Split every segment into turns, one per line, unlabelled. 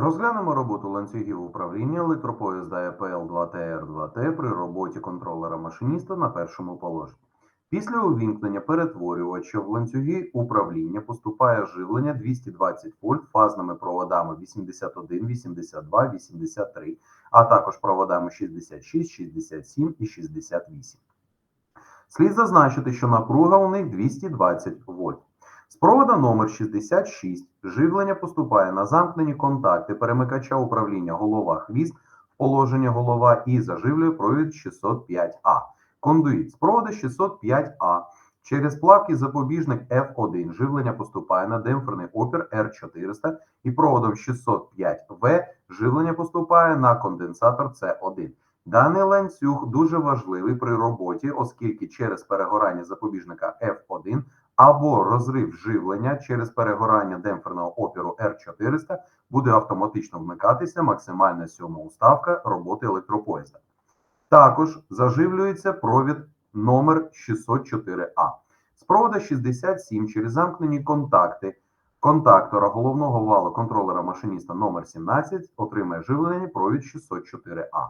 Розглянемо роботу ланцюгів управління електропоїзда епл 2ТР2Т при роботі контролера машиніста на першому положенні. Після увімкнення перетворювача в ланцюги управління поступає живлення 220 вольт фазними проводами 81, 82, 83, а також проводами 66, 67 і 68. Слід зазначити, що напруга у них 220 вольт. З провода номер 66 живлення поступає на замкнені контакти перемикача управління голова-хвіст в положення голова і заживлює провід 605А. Кондуїт з провода 605А через плавкий запобіжник F1 живлення поступає на демпферний опір R400 і проводом 605В живлення поступає на конденсатор C1. Даний ланцюг дуже важливий при роботі, оскільки через перегорання запобіжника F1 або розрив живлення через перегорання демпферного опіру R400 буде автоматично вмикатися максимальна сьома уставка роботи електропоїзда. Також заживлюється провід номер 604А. З провода 67 через замкнені контакти контактора головного валу контролера машиніста номер 17 отримає живлення провід 604А.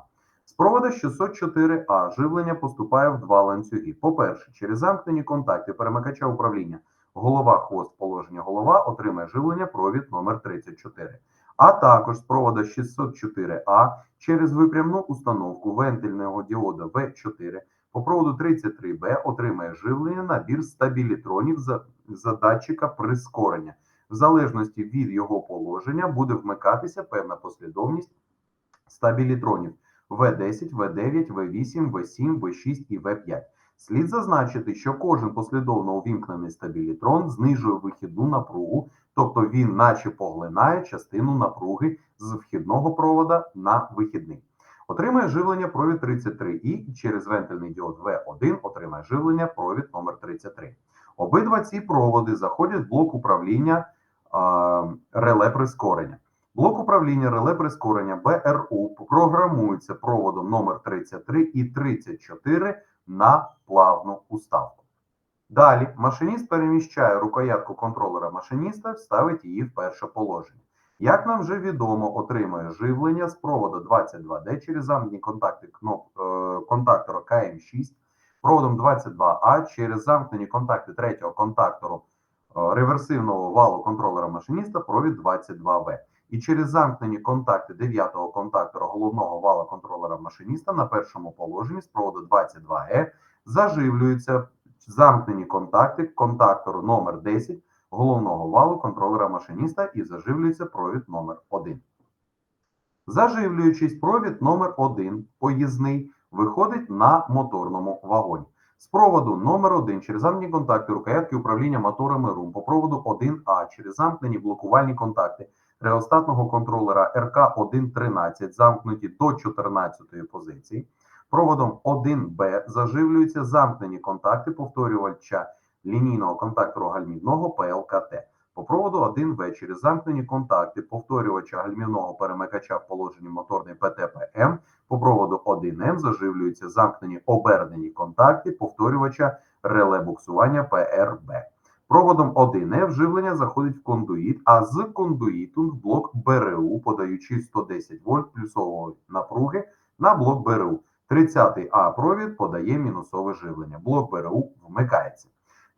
З провода 604А живлення поступає в два ланцюги. По-перше, через замкнені контакти перемикача управління голова хвост положення голова отримає живлення провід номер 34. А також з провода 604А через випрямну установку вентильного діода В4 по проводу 33Б отримає живлення набір стабілітронів за, за датчика прискорення. В залежності від його положення буде вмикатися певна послідовність стабілітронів. В10, В9, В8, В7, В6 і В5. Слід зазначити, що кожен послідовно увімкнений стабілітрон знижує вихідну напругу, тобто він наче поглинає частину напруги з вхідного провода на вихідний. Отримає живлення провід 33 і через вентильний діод В1 отримає живлення провід номер 33. Обидва ці проводи заходять в блок управління а, реле прискорення. Блок управління реле прискорення БРУ програмується проводом номер 33 і 34 на плавну уставку. Далі машиніст переміщає рукоятку контролера машиніста, ставить її в перше положення. Як нам вже відомо, отримує живлення з проводу 22D через замкнені контакти кноп, е, контактора КМ6, проводом 22А через замкнені контакти третього контактору е, реверсивного валу контролера машиніста провід 22В і через замкнені контакти дев'ятого контактора головного вала контролера машиніста на першому положенні з проводу 22Е заживлюються замкнені контакти контактору номер 10 головного валу контролера машиніста і заживлюється провід номер 1. Заживлюючись, провід номер 1 поїзний виходить на моторному вагоні. З проводу номер 1 через замкнені контакти рукоятки управління моторами РУМ по проводу 1А через замкнені блокувальні контакти реостатного контролера РК-113 замкнуті до 14 позиції. Проводом 1Б заживлюються замкнені контакти повторювача лінійного контактору гальмівного ПЛКТ. По проводу 1В через замкнені контакти повторювача гальмівного перемикача в положенні моторний ПТПМ. По проводу 1М заживлюються замкнені обернені контакти повторювача реле буксування ПРБ. Проводом 1F живлення заходить в кондуїт, а з кондуїту в блок БРУ, подаючи 110 вольт плюсової напруги на блок БРУ. 30 А провід подає мінусове живлення. Блок БРУ вмикається.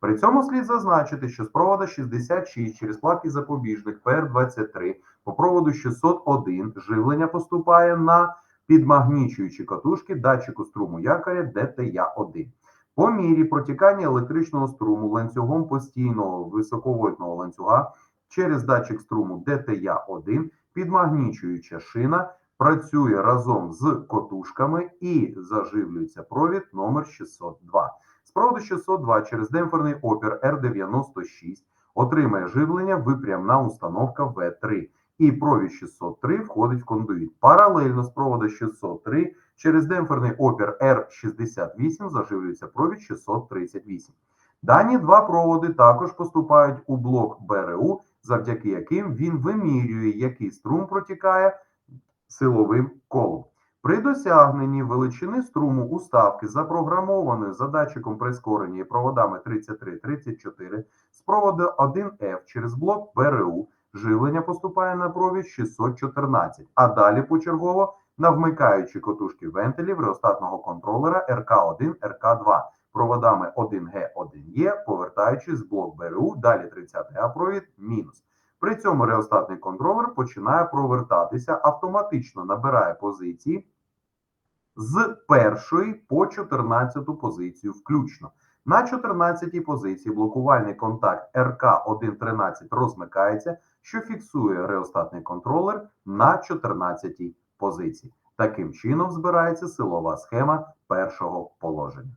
При цьому слід зазначити, що з провода 66 через плавкий запобіжник ПР-23 по проводу 601 живлення поступає на підмагнічуючі катушки датчику струму якоря ДТЯ-1. По мірі протікання електричного струму ланцюгом постійного високовольтного ланцюга через датчик струму ДТЯ-1 підмагнічуюча шина працює разом з котушками і заживлюється провід номер 602. З проводу 602 через демпферний опір R96 отримає живлення випрямна установка В3 і провід 603 входить в кондуїт. Паралельно з проводу 603 через демпферний опір R68 заживлюється провід 638. Дані два проводи також поступають у блок БРУ, завдяки яким він вимірює, який струм протікає силовим колом. При досягненні величини струму уставки, запрограмованої за датчиком прискорення проводами 33-34, з проводу 1F через блок БРУ живлення поступає на провід 614, а далі почергово на вмикаючі котушки вентилів реостатного контролера РК1, РК2 проводами 1Г, 1Е, повертаючись з блок БРУ, далі 30А провід мінус. При цьому реостатний контролер починає провертатися, автоматично набирає позиції з першої по 14 позицію включно. На 14 позиції блокувальний контакт РК113 розмикається, що фіксує реостатний контролер на 14 позиції. Таким чином збирається силова схема першого положення.